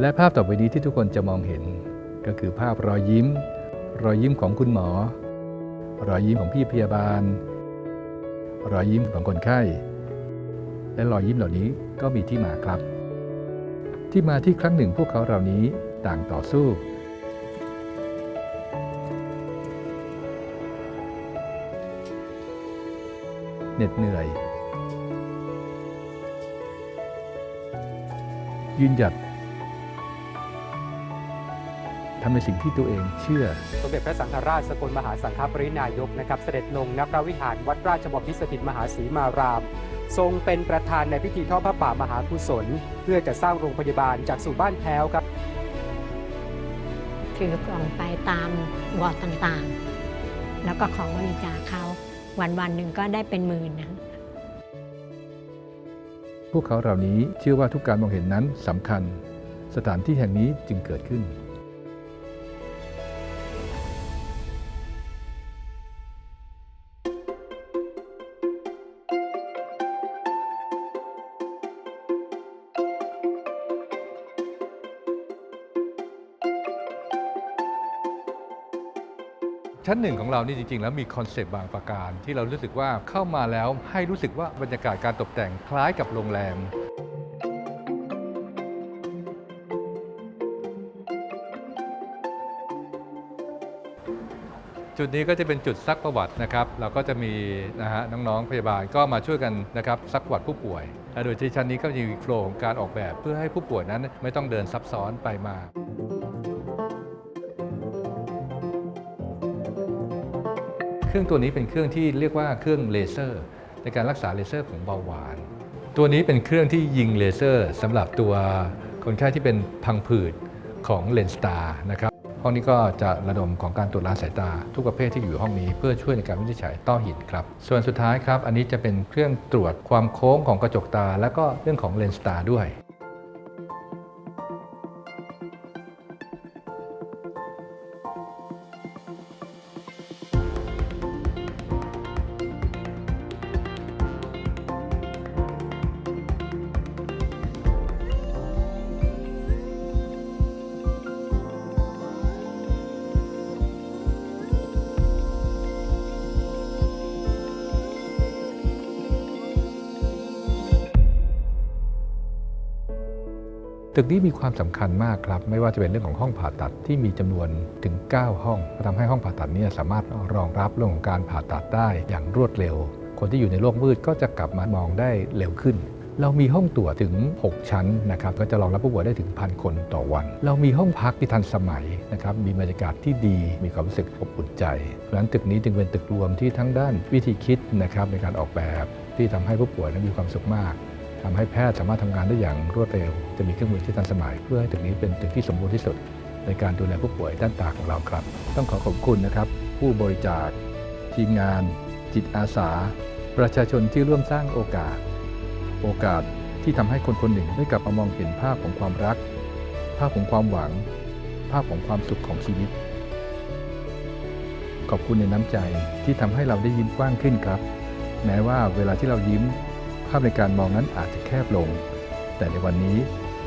และภาพต่อไปนี้ที่ทุกคนจะมองเห็น ก็คือภาพรอยยิ้ม รอยยิ้มของคุณหมอ รอยยิ้มของพี่พยาบาล รอยยิ้มของคนไข้ และรอยยิ้มเหล่านี้ก็มีที่มาครับ ที่มาที่ครั้งหนึ่งพวกเขาเหล่านี้ต่างต่อสู้ เหน็ดเหนื่อย ยืนหยัด ทำในสิ่งที่ตัวเองเชื่อ สมเด็จพระสังฆราชสกลมหาสังฆปรินายกนะครับ เสด็จลงณพระวิหารวัดราชบพิตรสถิตมหาศรีมาราม ทรงเป็นประธานในพิธีทอดพระป่ามหากุศล เพื่อจะสร้างโรงพยาบาลจากสู่บ้านแพ้วครับ ถือกล่องไปตามวอร์ดต่างๆ แล้วก็ของบริจาคเขาวันวันๆหนึ่งก็ได้เป็นหมื่นนะพวกเขาเหล่านี้เชื่อว่าทุกการมองเห็นนั้นสำคัญ สถานที่แห่งนี้จึงเกิดขึ้น ชั้นหนึ่งของเรานี่จริง ๆ แล้วมีคอนเซปต์บางประการ ที่เรารู้สึกว่าเข้ามาแล้วให้รู้สึกว่าบรรยากาศการตกแต่งคล้ายกับโรงแรม จุดนี้ก็จะเป็นจุดซักประวัตินะครับ เราก็จะมีนะฮะน้องๆพยาบาลก็มาช่วยกันนะครับซักประวัติผู้ป่วยและโดยที่ชั้นนี้ก็จะมีโฟล์ของการออกแบบเพื่อให้ผู้ป่วยนั้นไม่ต้องเดินซับซ้อนไปมา เครื่องตัวนี้เป็นเครื่องที่เรียกว่าเครื่องเลเซอร์ ในการรักษาเลเซอร์ของเบาหวาน ตัวนี้เป็นเครื่องที่ยิงเลเซอร์สำหรับตัวคนไข้ที่เป็นพังผืดของเลนส์ตานะครับห้องนี้ก็จะระดมของการตรวจล้าสายตา ทุกประเภทที่อยู่ห้องนี้เพื่อช่วยในการวินิจฉัยต้อหินครับ ส่วนสุดท้ายครับ อันนี้จะเป็นเครื่องตรวจความโค้งของกระจกตา และก็เรื่องของเลนส์ตาด้วย ตึกนี้มีความสำคัญมากครับ ไม่ว่าจะเป็นเรื่องของห้องผ่าตัดที่มีจำนวนถึง 9 ห้องทำให้ห้องผ่าตัดนี้สามารถรองรับเรื่องของการผ่าตัดได้อย่างรวดเร็ว คนที่อยู่ในโลกมืดก็จะกลับมามองได้เร็วขึ้นเรามีห้องตรวจถึง 6 ชั้นนะครับก็จะรองรับผู้ป่วยได้ถึงพันคนต่อวัน เรามีห้องพักที่ทันสมัยนะครับมีบรรยากาศที่ดี มีความรู้สึกอบอุ่นใจเพราะฉะนั้นตึกนี้จึงเป็นตึกรวมที่ทั้งด้านวิธีคิดนะครับในการออกแบบที่ทำให้ผู้ป่วยนั้นมีความสุขมาก ทำให้แพทย์สามารถทำงานได้อย่างรวดเร็ว จะมีเครื่องมือที่ทันสมัย เพื่อให้ตึกนี้เป็นตึกที่สมบูรณ์ที่สุด ในการดูแลผู้ป่วยด้านตาของเราครับ ต้องขอขอบคุณนะครับ ผู้บริจาค ทีมงาน จิตอาสา ประชาชนที่ร่วมสร้างโอกาส โอกาสที่ทำให้คนคนหนึ่งได้กลับมามองเห็นภาพของความรัก ภาพของความหวัง ภาพของความสุขของชีวิต ขอบคุณในน้ำใจที่ทำให้เราได้ยิ้มกว้างขึ้นครับ แม้ว่าเวลาที่เรายิ้ม ภาพในการมองนั้นอาจจะแคบลง แต่ในวันนี้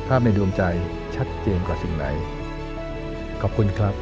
ภาพในดวงใจชัดเจนกว่าสิ่งไหน ขอบคุณครับ